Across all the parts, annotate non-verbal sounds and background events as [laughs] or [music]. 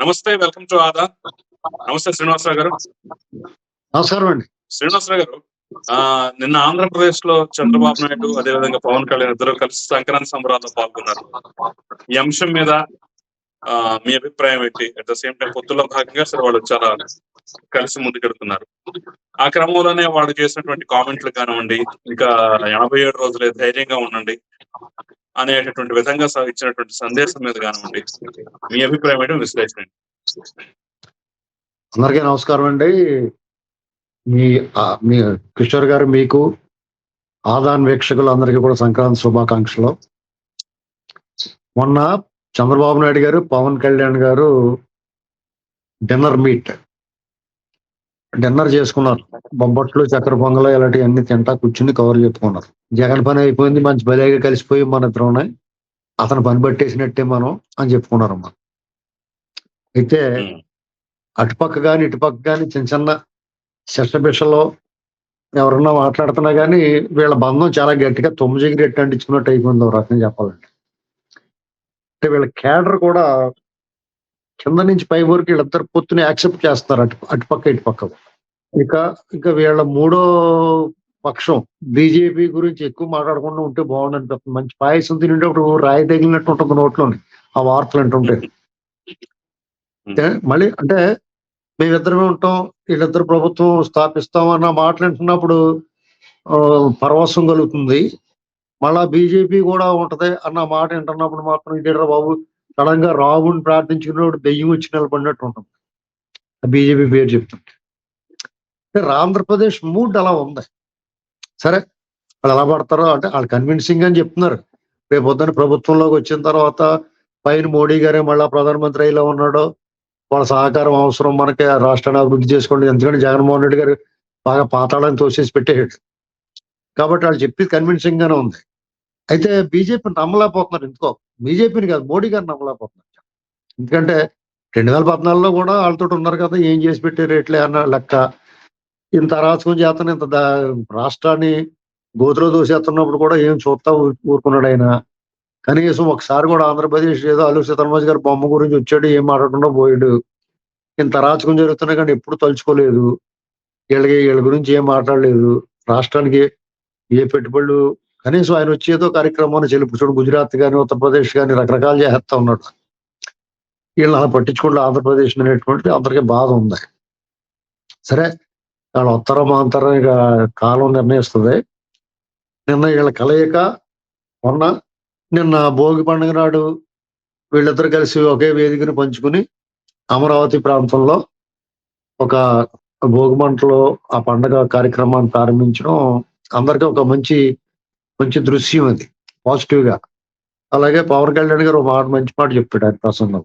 నమస్తే welcome to ఆదా. నమస్తే శ్రీనివాసరావు గారు. నమస్కారం అండి. శ్రీనివాసరావు గారు ఆ నిన్న ఆంధ్రప్రదేశ్లో చంద్రబాబు నాయుడు అదేవిధంగా పవన్ కళ్యాణ్ ఇద్దరు కలిసి సంక్రాంతి సంబరాల్లో పాల్గొన్నారు. ఈ అంశం మీద ఆ మీ అభిప్రాయం ఏంటి? అట్ ద సేమ్ టైం పొత్తుల్లో భాగంగా అసలు వాళ్ళు చాలా కలిసి ముందుకెడుతున్నారు. ఆ క్రమంలోనే వాడు చేసినటువంటి కామెంట్లు కానివ్వండి ఇంకా ఎనభై ఏడు రోజులే ధైర్యంగా ఉండండి. అనేటటువంటి విధంగా ఇచ్చినటువంటి సందేశం మీద కానివ్వండి మీ అభిప్రాయం ఏంటో విశ్లేషణ అందరికీ నమస్కారం అండి. మీ మీ కిషోర్ గారు మీకు ఆదాన్ వీక్షకులు అందరికీ కూడా సంక్రాంతి శుభాకాంక్షలు. మొన్న చంద్రబాబు నాయుడు గారు పవన్ కళ్యాణ్ గారు డిన్నర్ మీట్ డిన్నర్ చేసుకున్నారు. బొబ్బట్లు చక్కెర పొంగలు ఇలాంటివన్నీ తింటా కూర్చుని కవర్ చెప్పుకున్నారు జగన్ పని అయిపోయింది మంచి బలేగా కలిసిపోయి మన ఇద్దరునే అతను పని పట్టేసినట్టే మనం అని చెప్పుకున్నారమ్మా. అయితే ఉమ్, అటుపక్క కానీ ఇటుపక్క కానీ చిన్న చిన్న శిష్టభిషలో ఎవరన్నా మాట్లాడుతున్నా కానీ వీళ్ళ బంధం చాలా గట్టిగా తొమ్మిది రెట్టి అంటించుకున్నట్టు అయిపోయింది ఒక రకంగా చెప్పాలంటే. అంటే వీళ్ళ క్యాడర్ కూడా కింద నుంచి పై వరకు వీళ్ళిద్దరు పొత్తుని యాక్సెప్ట్ చేస్తారు అటు అటుపక్క ఇటుపక్క ఇక ఇక వీళ్ళ మూడో పక్షం బీజేపీ గురించి ఎక్కువ మాట్లాడకుండా ఉంటే బాగుంది అనిపిస్తుంది మంచి పాయసం తినేటప్పుడు రాయి తగిలినట్టు ఉంటుంది నోట్లోని ఆ వార్తలు అంటుంటే అంటే మళ్ళీ అంటే మేమిద్దరమే ఉంటాం వీళ్ళిద్దరు ప్రభుత్వం స్థాపిస్తాం అన్న మాటలు వింటున్నప్పుడు ఆ, పరవశం కలుగుతుంది. మళ్ళా బీజేపీ కూడా ఉంటది అన్న మాట వింటున్నప్పుడు మాత్రం ఇదేరా బాబు సడన్గా రావుని ప్రార్థించుకున్నప్పుడు దెయ్యం వచ్చి నిలబడినట్టు ఉంటుంది. బీజేపీ పేరు చెప్తుంటే. ఆంధ్రప్రదేశ్ మూడ్ అలా ఉంది. సరే వాళ్ళు ఎలా పడతారో అంటే వాళ్ళు కన్విన్సింగ్ అని చెప్తున్నారు. రేపు పొద్దున్న ప్రభుత్వంలోకి వచ్చిన తర్వాత పైన మోడీ గారే మళ్ళా ప్రధానమంత్రి అయ్యేలా ఉన్నాడు. వాళ్ళ సహకారం అవసరం మనకి రాష్ట్రాన్ని అభివృద్ధి చేసుకోండి. ఎందుకంటే జగన్మోహన్ రెడ్డి గారు బాగా పాతాళాన్ని తోసేసి పెట్టేసాడు కాబట్టి వాళ్ళు చెప్పేది కన్విన్సింగ్ గానే ఉంది. అయితే బీజేపీ నమ్మలేకపోతున్నారు ఎందుకో? బీజేపీని కాదు మోడీ గారిని నమ్మలేకపోతున్నారు. ఎందుకంటే రెండు వేల పద్నాలుగులో కూడా వాళ్ళతో ఉన్నారు కదా ఏం చేసి పెట్టారు ఎట్లే అన్న లెక్క. ఇంత అరాచకం చేతను ఇంత దా- రాష్ట్రాన్ని గోతులో దోసేస్తున్నప్పుడు కూడా ఏం చూస్తా ఊరుకున్నాడు ఆయన. కనీసం ఒకసారి కూడా ఆంధ్రప్రదేశ్ ఏదో అల్లు సీతారామరాజు గారి బొమ్మ గురించి వచ్చాడు ఏం మాట్లాడకుండా పోయాడు. ఇంత అరాచకం జరుగుతున్నా కానీ ఎప్పుడు తలుచుకోలేదు. వీళ్ళకి వీళ్ళ గురించి ఏం మాట్లాడలేదు. రాష్ట్రానికి ఏ పెట్టుబడులు కనీసం ఆయన వచ్చి ఏదో కార్యక్రమాన్ని చెల్లి చూడు గుజరాత్ కానీ ఉత్తరప్రదేశ్ కానీ రకరకాలు చేస్తా ఉన్నాడు. వీళ్ళని అలా పట్టించుకుంటూ ఆంధ్రప్రదేశ్ అనేటువంటి అందరికీ బాధ ఉంది. సరే వాళ్ళ ఉత్తరం అంతరం ఇక కాలం నిర్ణయిస్తుంది. నిన్న వీళ్ళ కలయిక మొన్న నిన్న భోగి పండుగ నాడు వీళ్ళిద్దరు కలిసి ఒకే వేదికను పంచుకుని అమరావతి ప్రాంతంలో ఒక భోగి మంటలో ఆ పండగ కార్యక్రమాన్ని ప్రారంభించడం అందరికీ ఒక మంచి మంచి దృశ్యం అది పాజిటివ్గా. అలాగే పవన్ కళ్యాణ్ గారు ఒక మాట మంచి మాట చెప్పాడు ఆయన ప్రసంగం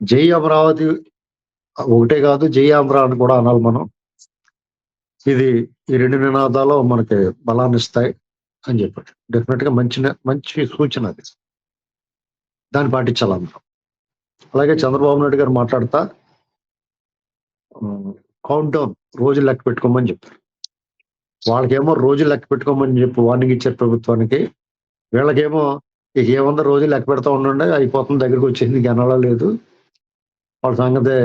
జై అమరావతి ఒకటే కాదు జై ఆంధ్ర అని కూడా అనాలి మనం. ఇది ఈ రెండు నినాదాలు మనకి బలాన్ని ఇస్తాయి అని చెప్పాడు. డెఫినెట్గా మంచి మంచి సూచన అది. దాన్ని పాటించాలి అలాగే చంద్రబాబు నాయుడు గారు మాట్లాడతా కౌంట్ డౌన్ రోజు లెక్క పెట్టుకోమని చెప్పారు. వాళ్ళకేమో రోజు లెక్క పెట్టుకోమని చెప్పి వార్నింగ్ ఇచ్చారు ప్రభుత్వానికి. వీళ్ళకేమో ఇక ఏముందో రోజు లెక్క పెడతా ఉండండి అయిపోతుంది దగ్గరికి వచ్చేసింది గనలా లేదు. వాళ్ళ సంగతే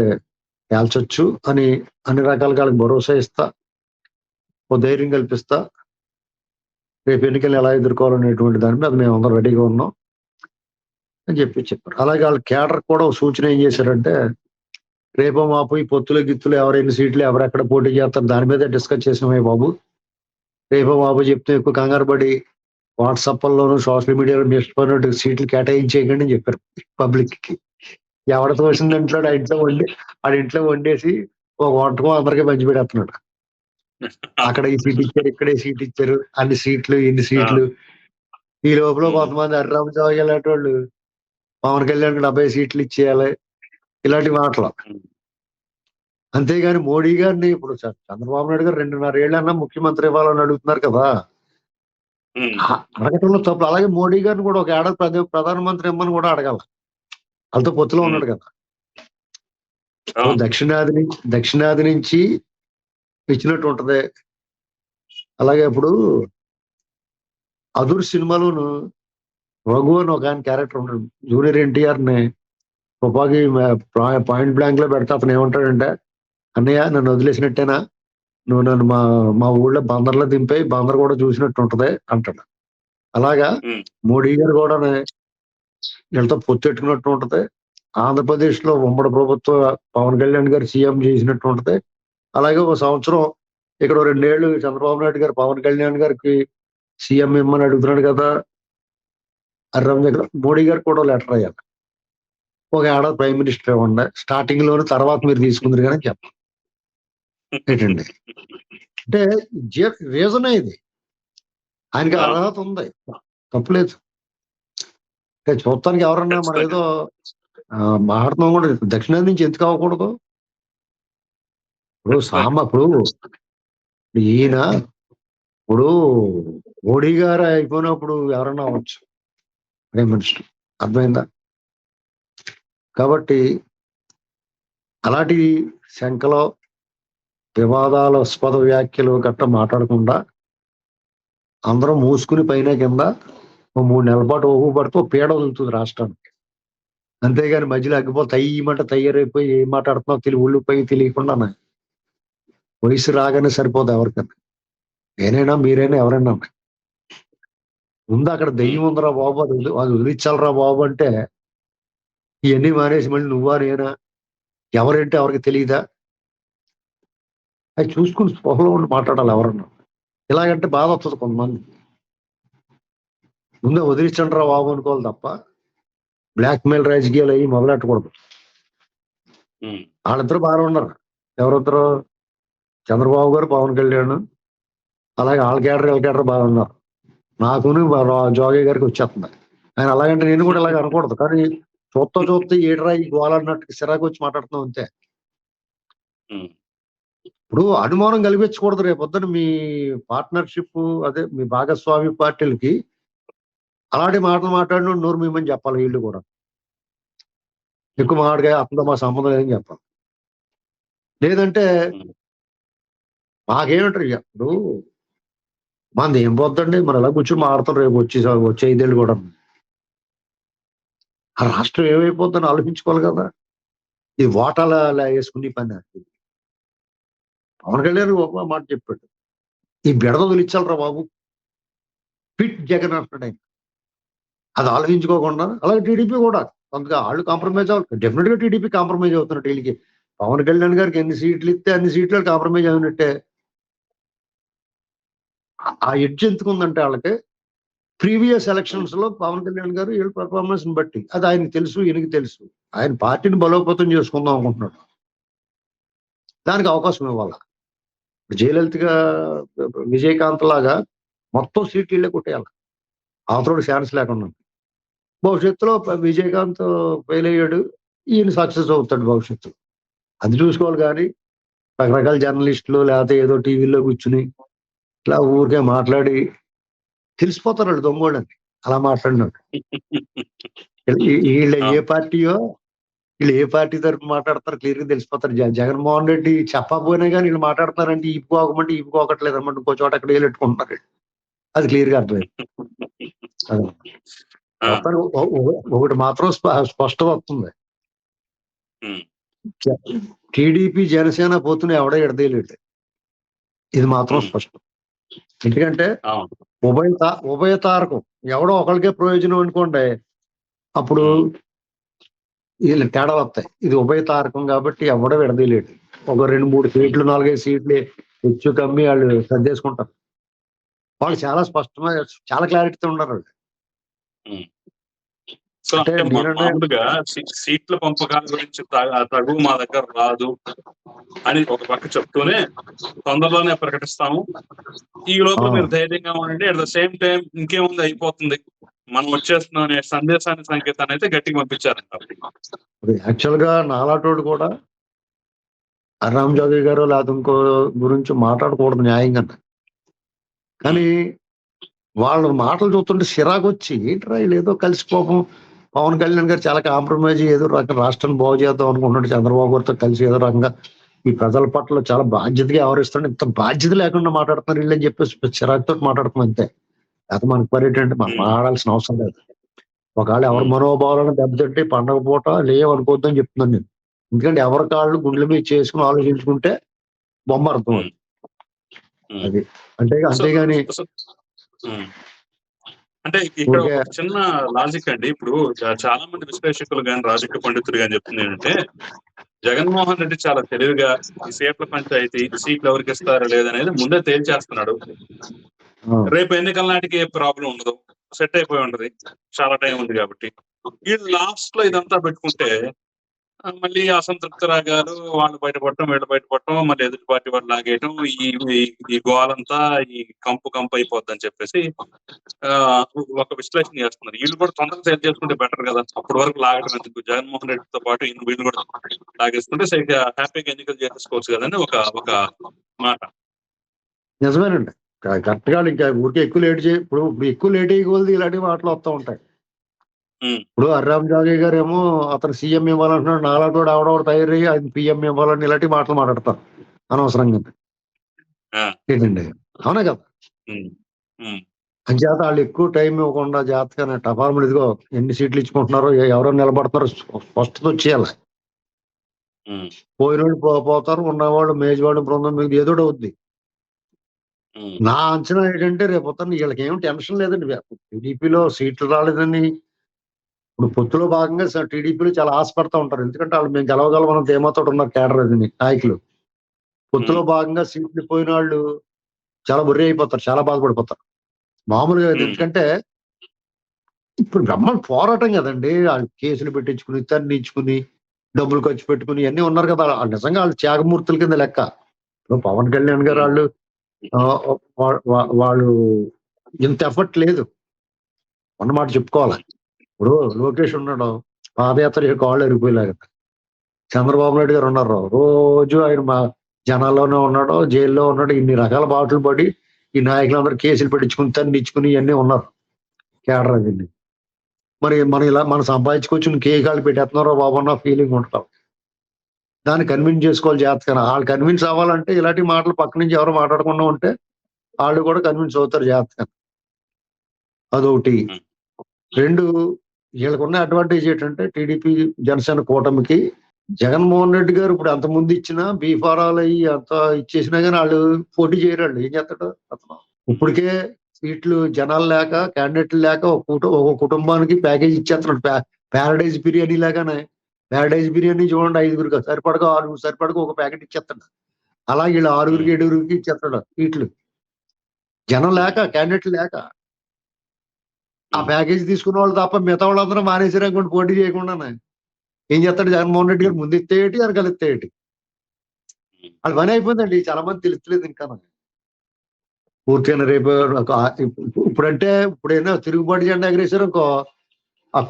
తేల్చొచ్చు అని అన్ని రకాలుగా వాళ్ళకి భరోసా ఇస్తా. ఓ ధైర్యం కల్పిస్తా. రేపు ఎన్నికలు ఎలా ఎదుర్కోవాలనేటువంటి దాని మీద మేము అందరం రెడీగా ఉన్నాం అని చెప్పి చెప్పారు. అలాగే వాళ్ళ కేడర్ కూడా ఒక సూచన ఏం చేశారంటే రేపో మాపు ఈ పొత్తులు గిత్తులు ఎవరైనా సీట్లు ఎవరెక్కడ పోటీ చేస్తారు దాని మీద డిస్కస్ చేసినామే బాబు. రేపో మాపు చెప్తే ఎక్కువ కంగారు పడి వాట్సాప్లోను సోషల్ మీడియాలో మిస్పోయినట్టు సీట్లు కేటాయించేయకండి అని చెప్పారు పబ్లిక్కి ఎవడ తోసిన ఇంట్లో ఆ ఇంట్లో వండి ఆ ఇంట్లో వండేసి ఒక వంటకం అందరికీ పంచి పెడేస్తున్నాడు అక్కడ ఈ సీట్ ఇచ్చారు ఇక్కడ సీట్ ఇచ్చారు అన్ని సీట్లు ఇన్ని సీట్లు. ఈ లోపల కొంతమంది హరిరామ చౌదరి ఇలాంటి వాళ్ళు పవన్ కళ్యాణ్ డెబ్బై సీట్లు ఇచ్చేయాలి ఇలాంటి మాటలు. అంతేగాని మోడీ గారిని ఇప్పుడు చంద్రబాబు నాయుడు గారు రెండున్నర ఏళ్ళన్నా ముఖ్యమంత్రి ఇవ్వాలని అడుగుతున్నారు కదా. అడగటంలో తప్పు. అలాగే మోడీ గారిని కూడా ఒక ఏడాది ప్రధా- ప్రధానమంత్రి ఇమ్మని కూడా అడగాల. వాళ్ళతో పొత్తులో ఉన్నాడు కదా. దక్షిణాది దక్షిణాది నుంచి ఇచ్చినట్టు ఉంటది. అలాగే ఇప్పుడు అదుర్ సినిమాలోను రఘు అని ఒక ఆయన క్యారెక్టర్ ఉంటాడు. జూనియర్ ఎన్టీఆర్ని తుపాకీ పాయింట్ బ్లాంక్లో పెడితే అతను ఏమంటాడంటే అన్నయ్య నన్ను వదిలేసినట్టేనా? నువ్వు నన్ను మా మా ఊళ్ళో బందర్లో దింపేయి బందర్ కూడా చూసినట్టు ఉంటది అంటాడు. అలాగా. మోడీ గారు కూడా వీళ్ళతో పొత్తెట్టుకున్నట్టు ఉంటది. ఆంధ్రప్రదేశ్లో ఉమ్మడి ప్రభుత్వ పవన్ కళ్యాణ్ గారు సీఎం చేసినట్టు ఉంటది. అలాగే ఒక సంవత్సరం ఇక్కడ రెండేళ్ళు చంద్రబాబు నాయుడు గారు పవన్ కళ్యాణ్ గారికి సీఎం ఇమ్మని అడుగుతున్నాడు కదా. అర్రం దగ్గర మోడీ గారు కూడా లెటర్ అయ్యారు ఒక ఏడాది ప్రైమ్ మినిస్టర్ ఇవ్వండి స్టార్టింగ్లోని తర్వాత మీరు తీసుకుందరు కానీ చెప్పండి. ఏంటండి? అంటే రీజన్ ఇది. ఆయనకి అర్హత ఉంది. తప్పలేదు చూడటానికి ఎవరన్నా మన ఏదో మాట్లాడుతున్నాం కూడా దక్షిణాది నుంచి ఎందుకు అవ్వకూడదు ఇప్పుడు సామ ఇప్పుడు ఈయన ఇప్పుడు మోడీ గారు అయిపోయినప్పుడు ఎవరన్నా అవ్వచ్చు. Prime minister. అర్థమైందా? కాబట్టి అలాంటి శంకలో వివాదాస్పద వ్యాఖ్యలు గట్ట మాట్లాడకుండా అందరం మూసుకుని పైన కింద మూడు నెలల పాటు ఓహు పడితే పీడ వదులుతుంది రాష్ట్రానికి. అంతేగాని మధ్యలో అగ్గిపోతే తయ్యమంటే తయారైపోయి ఏం మాట్లాడుతున్నావు? తెలియ ఒళ్ళు పోయి తెలియకుండా వయసు రాగానే సరిపోదు ఎవరికైనా నేనైనా మీరైనా ఎవరైనా ముందు అక్కడ దెయ్యం ఉందిరా బాబు అది అది వదిలించాలరా బాబు అంటే ఇవన్నీ మానేసి మళ్ళీ నువ్వా నేనా? ఎవరంటే ఎవరికి తెలియదా అది చూసుకుని స్పృహలో ఉండి మాట్లాడాలి ఎవరన్నా. ఇలాగంటే బాధ వస్తుంది కొంతమంది. ముందే వదిలించండి రా బాబు అనుకోవాలి తప్ప బ్లాక్ మెయిల్ రాజకీయాలు అయ్యి మొదలెట్టకూడదు. వాళ్ళిద్దరు బాగానే ఉన్నారు. ఎవరిద్దరు? చంద్రబాబు గారు పవన్ కళ్యాణ్ అలాగే వాళ్ళ కేడర్ వీళ్ళ కేడర్ బాగా ఉన్నారు. నాకును జోగి గారికి వచ్చేస్తుంది. ఆయన అలాగంటే నేను కూడా ఇలాగ అనకూడదు. కానీ చూస్తా చూస్తే ఏడరా ఈ గోల అన్నట్టు సిరాకు వచ్చి మాట్లాడుతున్నాం అంతే. ఇప్పుడు అనుమానం కలిగించకూడదు రేపు పొద్దున మీ పార్ట్నర్షిప్ అదే మీ భాగస్వామి పార్టీలకి అలాంటి మాటలు మాట్లాడిన నోరు మేమని చెప్పాలి వీళ్ళు కూడా. ఎక్కువ మాట్లాడగా అతనితో మా సంబంధం లేదని చెప్పాలి. లేదంటే మాకేమంటారు ఇక ఇప్పుడు? మనది ఏం పోద్దండి? మరి ఎలా కూర్చొని మాడతారు రేపు వచ్చి వచ్చే ఐదేళ్ళు కూడా. ఆ రాష్ట్రం ఏమైపోద్దని ఆలోచించుకోవాలి కదా. ఇది ఓటాల వేసుకుని పని అది. పవన్ కళ్యాణ్ ఒక మాట చెప్పాడు. ఈ బెడద వదిలించాలరా బాబు? ఫిట్ జగన్ అంటున్నాడు ఆయన. అది ఆలోచించుకోకుండా అలాగే టీడీపీ కూడా. కొంతగా వాళ్ళు కాంప్రమైజ్ అవ్వాలి. డెఫినెట్గా టీడీపీ కాంప్రమైజ్ అవుతున్నట్టు వీళ్ళకి. పవన్ కళ్యాణ్ గారికి ఎన్ని సీట్లు ఇస్తే అన్ని సీట్లు కాంప్రమైజ్ అయినట్టే. ఆ- ఎడ్జ్ ఎందుకు ఉందంటే వాళ్ళకి ప్రీవియస్ ఎలక్షన్స్లో పవన్ కళ్యాణ్ గారు వీళ్ళ పెర్ఫార్మెన్స్ బట్టి. అది ఆయనకు తెలుసు ఈయనకి తెలుసు. ఆయన పార్టీని బలోపేతం చేసుకుందాం అనుకుంటున్నాడు. దానికి అవకాశం ఇవ్వాలి? జయలలితగా విజయకాంత్ లాగా మొత్తం సీట్లు ఇళ్ళే కొట్టేయాలి. అవతల ఛాన్స్ లేకుండా భవిష్యత్తులో విజయకాంత్ ఫెయిల్ అయ్యాడు ఈయన సక్సెస్ అవుతాడు భవిష్యత్తులో. అది చూసుకోవాలి కానీ రకరకాల జర్నలిస్టులు లేకపోతే ఏదో టీవీలో కూర్చుని ఇట్లా ఊరికే మాట్లాడి తెలిసిపోతారు దొంగోళ్ళని. అలా మాట్లాడినాడు [laughs] వీళ్ళు. ఏ పార్టీయో వీళ్ళు ఏ పార్టీ తరఫున మాట్లాడతారు క్లియర్గా తెలిసిపోతారు. జగ- జగన్మోహన్ రెడ్డి చెప్పకపోయినా కానీ వీళ్ళు మాట్లాడతారంటే ఇప్పుకోకమంటే ఇప్పుకోకట్లేదు అన్నమాట ఇంకో చోట అక్కడ వెళ్ళెట్టుకుంటున్నారు అది క్లియర్గా అర్థమైంది ఒకటి మాత్రం స్ప- స్పష్టం వస్తుంది. టీడీపీ జనసేన పోతున్న ఎవడో ఎడదేయలేడు ఇది మాత్రం. స్పష్టం. ఎందుకంటే ఉభయ ఉభయ తారకం. ఎవడో ఒకరికే ప్రయోజనం అనుకోండి అప్పుడు వీళ్ళు తేడా వస్తాయి. ఇది ఉభయ తారకం కాబట్టి ఎవడో విడదీయలేడు. ఒక రెండు మూడు సీట్లు నాలుగైదు సీట్లు హెచ్చు కమ్మి వాళ్ళు సర్దేసుకుంటారు వాళ్ళు చాలా స్పష్టంగా చాలా క్లారిటీతో ఉన్నారు వాళ్ళు. సో అంటే మామూలుగా సీట్ల పంపకాల గురించి తగు మా దగ్గర రాదు అని ఒక పక్క చెప్తూనే తొందరలోనే ప్రకటిస్తాము. ఈ లోపల. మీరు ధైర్యంగా ఉండండి. అట్ ద సేమ్ టైం ఇంకేముంది? అయిపోతుంది. మనం వచ్చేస్తున్నాం అనే సందేశాన్ని సంకేతాన్ని అయితే గట్టిగా పంపించారంట యాక్చువల్గా నాలాటోడు కూడా రామ్ జోగి గారు లేదా ఇంకో గురించి మాట్లాడకూడదు న్యాయంగా. కానీ వాళ్ళ మాటలు చూస్తుంటే చిరాకు వచ్చి ఏంట్రా ఏదో కలిసి పాపం పవన్ కళ్యాణ్ గారు చాలా కాంప్రమైజ్ ఏదో రకం రాష్ట్రాన్ని బాగు చేద్దాం అనుకుంటున్నాడు. చంద్రబాబు గారితో కలిసి ఏదో రకంగా ఈ ప్రజల పట్ల చాలా బాధ్యతగా వ్యవహరిస్తాడు ఇంత బాధ్యత లేకుండా మాట్లాడుతున్నారు వీళ్ళని చెప్పేసి చిరాకుతో మాట్లాడుతున్నాం అంతే. అది మనకు పర్యటన అంటే మనం మాట్లాడాల్సిన అవసరం లేదు. ఒకవేళ ఎవరి. మనోభావాలను దెబ్బతింటే పండగ పూట లేవనుకోవద్దని చెప్తున్నాను నేను. ఎందుకంటే ఎవరి కాళ్ళు గుండెల మీద చేసుకుని ఆలోచించుకుంటే బొమ్మ అర్థం. అది. అంటే అంతేగాని. అంటే ఇక్కడ ఒక చిన్న లాజిక్ అండి. ఇప్పుడు చాలా మంది విశ్లేషకులు కానీ రాజకీయ పండితులు కానీ చెప్తుంది ఏంటంటే జగన్మోహన్ రెడ్డి చాలా తెలివిగా ఈ సీట్ల పంచాయతీ సీట్లు ఎవరికి ఇస్తారో లేదనేది ముందే తేల్చేస్తున్నాడు. రేపు ఎన్నికల నాటికి ఏ ప్రాబ్లం ఉండదు. సెట్ అయిపోయి ఉంటది. చాలా టైం ఉంది కాబట్టి. వీళ్ళు లాస్ట్లో ఇదంతా పెట్టుకుంటే మళ్ళీ అసంతృప్తి రాగాలు వాళ్ళు బయటపడటం వీళ్ళు బయటపడటం మళ్ళీ ఎదుటి పార్టీ వాళ్ళు లాగేయటం ఈ ఈ- గోలంతా ఈ కంపు కంపు అని చెప్పేసి ఒక విశ్లేషణ చేస్తున్నారు. వీళ్ళు కూడా తొందరగా సెట్ చేసుకుంటే బెటర్ కదా. అప్పటి వరకు లాగడం ఎందుకు? జగన్మోహన్ రెడ్డితో పాటు వీళ్ళు కూడా లాగేసుకుంటే సరిగ్గా హ్యాపీగా ఎన్నికలు చేసేసుకోవచ్చు కదని ఒక ఒక మాట. నిజమేనండి. క- కరెక్ట్గా ఇంకా ఊరికే ఎక్కువ లేట్ చేయ ఇప్పుడు ఎక్కువ లేట్ అయ్యకూడదు ఇలాంటివి మాటలు వస్తూ ఉంటాయి. ఇప్పుడు హర్రామ్ జాగే గారు ఏమో అతను సీఎం ఇవ్వాలంటున్నాడు నాలాంటి ఆవిడవాడు తయారయ్యి ఆయన పిఎం ఇవ్వాలని ఇలాంటి మాటలు మాట్లాడతారు అనవసరంగా. ఏంటండి అవునా కదా. అంచేత వాళ్ళు ఎక్కువ టైం ఇవ్వకుండా జాతకాన్ని టఫార్ములు ఇదిగో ఎన్ని సీట్లు ఇచ్చుకుంటున్నారో ఎవరో నిలబడతారో స్ప- స్పష్టత వచ్చేయాలి ఉమ్. పోయిన వాళ్ళు పో- పోతారు ఉన్నవాళ్ళు మేజవాడు బృందం మీకు ఏదో అవుద్ది. నా అంచనా ఏంటంటే రేపు వీళ్ళకి ఏం టెన్షన్ లేదండి టీడీపీలో సీట్లు రాలేదని ఇప్పుడు పొత్తులో భాగంగా టీడీపీలో చాలా ఆశపడతా ఉంటారు. ఎందుకంటే వాళ్ళు మేము గెలవగలం మనం ధీమాతో ఉన్నారు కేడర్ అది నాయకులు. పొత్తులో భాగంగా సీట్లు పోయిన వాళ్ళు చాలా బుర్రి అయిపోతారు చాలా బాధపడిపోతారు. మామూలుగా. ఎందుకంటే ఇప్పుడు బ్రహ్మాండ పోరాటం కదండి. వాళ్ళు కేసులు పెట్టించుకుని తన్నించుకుని డబ్బులు ఖర్చు పెట్టుకుని ఇవన్నీ ఉన్నారు కదా. వాళ్ళు నిజంగా వాళ్ళు త్యాగమూర్తుల కింద లెక్క. ఇప్పుడు పవన్ కళ్యాణ్ గారు వాళ్ళు వాళ్ళు ఇంత ఎఫర్ట్ లేదు. అన్నమాట చెప్పుకోవాలి? ఇప్పుడు లోకేష్ ఉన్నాడు. పాదయాత్ర కాళ్ళు ఎరిగిపోయేలాగా చంద్రబాబు నాయుడు గారు ఉన్నారు. రోజు ఆయన మా జనాల్లోనే ఉన్నాడు జైల్లో ఉన్నాడు. ఇన్ని రకాల బాటలు పడి ఈ నాయకులందరూ కేసులు పెట్టించుకుని తన్నిచ్చుకుని ఇవన్నీ ఉన్నారు. కేడర్ అది మరి మనం ఇలా మనం సంపాదించుకొచ్చి కే కాళ్ళు పెట్టేస్తున్నారో బాబు అన్న ఫీలింగ్ ఉంటాం దాన్ని కన్విన్స్ చేసుకోవాలి జాతకన వాళ్ళు కన్విన్స్ అవ్వాలంటే ఇలాంటి మాటలు పక్క నుంచి ఎవరు మాట్లాడకుండా ఉంటే వాళ్ళు కూడా కన్విన్స్ అవుతారు జాతకం అదొకటి. రెండు వీళ్ళకున్న అడ్వాంటేజ్ ఏంటంటే టీడీపీ జనసేన కూటమికి జగన్మోహన్ రెడ్డి గారు ఇప్పుడు అంత ముందు ఇచ్చిన బీఫారాలు అయ్యి అంత ఇచ్చేసినా కానీ వాళ్ళు పోటీ చేయరు వాళ్ళు. ఏం చేస్తాడు అతను? ఇప్పటికే సీట్లు జనాలు లేక క్యాండిడేట్లు లేక ఒక ఒక కుటుంబానికి ప్యాకేజ్ ఇచ్చేస్తున్నాడు. ప్యారడైజ్ బిర్యానీ లాగానే. ప్యారడైజ్ బిర్యానీ చూడండి ఐదుగురికి సరిపడక ఆరుగురు సరిపడక ఒక ప్యాకెట్ ఇచ్చేస్తాడు అలా వీళ్ళు ఆరుగురికి ఏడుగురికి ఇచ్చేస్తాడు సీట్లు. జనం లేక క్యాండిడేట్లు లేక. ఆ ప్యాకేజ్ తీసుకున్న వాళ్ళు తప్ప మిగతా వాళ్ళందరూ మానేసారు అనుకోండి పోటీ చేయకుండానే ఏం చేస్తాడు జగన్మోహన్ రెడ్డి గారు? ముందు ఎత్తేటి వెనకాల ఎత్తేటి అది పని అయిపోయిందండి. చాలా మంది తెలుస్తలేదు ఇంకా నాకు. పూర్తిగా రేపు ఇప్పుడంటే ఇప్పుడైనా తిరుగుబాటు జెండా ఎగరేసారు ఇంకో ఆ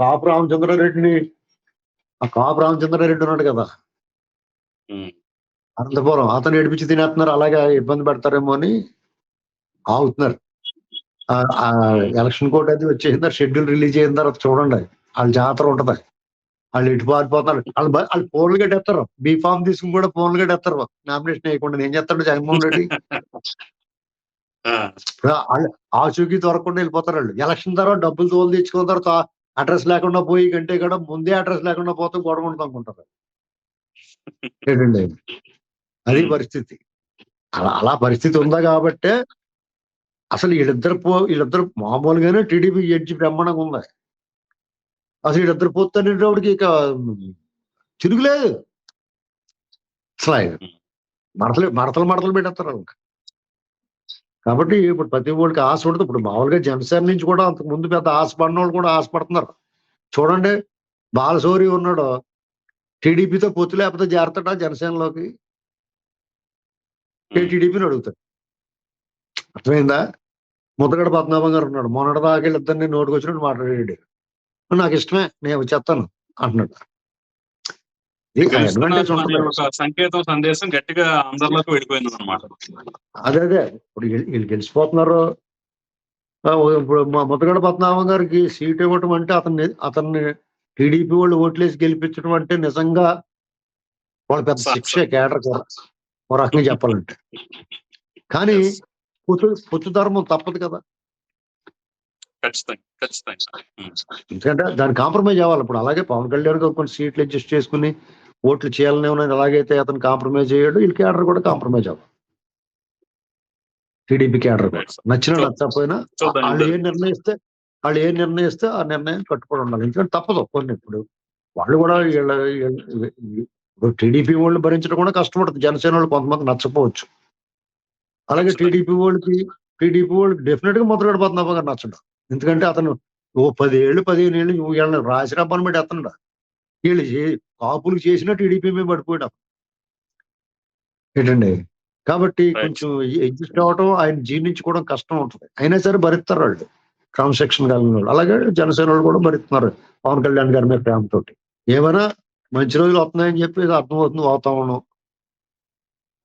కాపు రామచంద్రారెడ్డిని ఆ కాపు రామచంద్రారెడ్డి ఉన్నాడు కదా. అనంతపురం. అతను ఏడిపించి తినేస్తున్నారు అలాగే ఇబ్బంది పెడతారేమో అని ఆగుతున్నారు. ఆ- ఎలక్షన్ కోడ్ అది వచ్చేసింది షెడ్యూల్ రిలీజ్ అయిన తర్వాత చూడండి వాళ్ళ జాతర ఉంటది. వాళ్ళు ఇటు పారిపోతున్నారు? వాళ్ళు వాళ్ళు ఫోన్లు కట్టేస్తారు. బీ ఫామ్ తీసుకుని కూడా ఫోన్లు కట్టేస్తారు. నామినేషన్ వేయకుండా ఏం చేస్తాడు జగన్మోహన్ రెడ్డి? ఆ. ఇప్పుడు ఆచూకీ దొరకకుండా వెళ్ళిపోతారు వాళ్ళు. ఎలక్షన్ తర్వాత డబ్బులు తోలు తెచ్చుకున్న తర్వాత అడ్రస్ లేకుండా పోయి కంటే కూడా ముందే అడ్రస్ లేకుండా పోతే గొడవ ఉంటుంది అనుకుంటారు [laughs] అది పరిస్థితి. అలా అలా పరిస్థితి ఉందా కాబట్టే అసలు వీళ్ళిద్దరు పో వీళ్ళిద్దరు మామూలుగానే టీడీపీ ఎడ్జి బ్రహ్మాండంగా ఉంది అసలు. వీళ్ళిద్దరు పోతున్నప్పటికి ఇక తిరుగులేదు. అసలు మడతలు మడతలు మడతలు పెట్టేస్తారు వాళ్ళకి కాబట్టి ఇప్పుడు ప్రతి ఒక్కడికి ఆశ ఉండదు ఇప్పుడు మామూలుగా జనసేన నుంచి కూడా అంతకు ముందు పెద్ద ఆశ పడిన వాళ్ళు కూడా ఆశపడుతున్నారు. చూడండి బాలశౌరి ఉన్నాడు. టీడీపీతో పొత్తు లేకపోతే జాగ్రత్త జనసేనలోకి. టీడీపీని అడుగుతాడు. అర్థమైందా? ముద్దగడ పద్మనాభం గారు ఉన్నాడు. మొన్నటి దాకా వీళ్ళిద్దరిని నోటుకు వచ్చినట్టు మాట్లాడాడు. నాకు ఇష్టమే నేను చెప్తాను అంటున్నాడు. సంకేతం సందేశం గట్టిగా అందరిలోకి వెళ్ళిపోయింది అనమాట అదే అదే. ఇప్పుడు వీళ్ళు- గెలిచిపోతున్నారు. ఇప్పుడు మా ముద్దగడ పద్మనాభం గారికి సీట్ ఇవ్వటం అంటే అతన్ని అతన్ని టీడీపీ వాళ్ళు ఓట్లేసి గెలిపించడం అంటే నిజంగా వాళ్ళ పెద్ద శిక్ష కేడర్ కూడా ఓ రకంగా చెప్పాలంటే. కానీ పొత్తు పొత్తు ధర్మం తప్పదు కదా. ఎందుకంటే దాన్ని కాంప్రమైజ్ అవ్వాలి. ఇప్పుడు అలాగే పవన్ కళ్యాణ్ గారు కొన్ని సీట్లు అడ్జస్ట్ చేసుకుని ఓట్లు చేయాలని ఉన్నది. అలాగైతే అతను కాంప్రమైజ్ అయ్యాడు. వీళ్ళ క్యాడర్ కూడా కాంప్రమైజ్ అవ్వాలి. టీడీపీ క్యాడర్ కూడా. నచ్చిన. నచ్చకపోయినా. వాళ్ళు ఏ నిర్ణయిస్తే వాళ్ళు ఏ నిర్ణయిస్తే ఆ నిర్ణయం కట్టుకొని ఉండాలి. ఎందుకంటే తప్పదు. కొన్ని ఇప్పుడు వాళ్ళు కూడా వీళ్ళ టీడీపీ వాళ్ళు భరించడం కూడా కష్టపడుతుంది జనసేన వాళ్ళు కొంతమంది నచ్చపోవచ్చు అలాగే. టీడీపీ వాళ్ళకి టీడీపీ వాళ్ళకి డెఫినెట్గా మొదలుగడ పద్మనాభ గారు నచ్చడం ఎందుకంటే అతను ఓ పది ఏళ్ళు పదిహేను ఏళ్ళు వీళ్ళని రాసిన పని పెట్టి ఎత్తండా వీళ్ళు కాపులు చేసినా టీడీపీ మీద పడిపోయాడు ఏంటండి? కాబట్టి. కొంచెం ఎగ్జిస్ట్ అవటం ఆయన జీర్ణించుకోవడం కష్టం ఉంటుంది అయినా సరే భరిస్తారు వాళ్ళు. క్రమశిక్షణ కలిగిన వాళ్ళు. అలాగే జనసేన వాళ్ళు కూడా భరిస్తున్నారు. పవన్ కళ్యాణ్ గారి మీద ప్రేమతోటి. ఏమైనా మంచి రోజులు వస్తున్నాయని చెప్పి అర్థమవుతుంది వాతావరణం.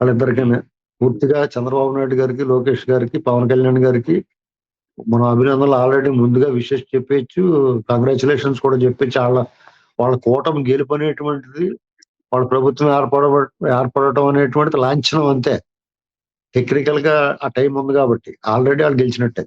వాళ్ళిద్దరికైనా. పూర్తిగా చంద్రబాబు నాయుడు గారికి లోకేష్ గారికి పవన్ కళ్యాణ్ గారికి మనం అభినందనలు ఆల్రెడీ ముందుగా విషెస్ చెప్పొచ్చు కంగ్రాచులేషన్స్ కూడా చెప్పేచ్చు వాళ్ళ వాళ్ళ కూటమి గెలుపనేటువంటిది వాళ్ళ ప్రభుత్వం ఏర్పడ ఏర్పడటం అనేటువంటిది లాంఛనం అంతే. టెక్నికల్గా ఆ టైం ఉంది కాబట్టి ఆల్రెడీ వాళ్ళు గెలిచినట్టే.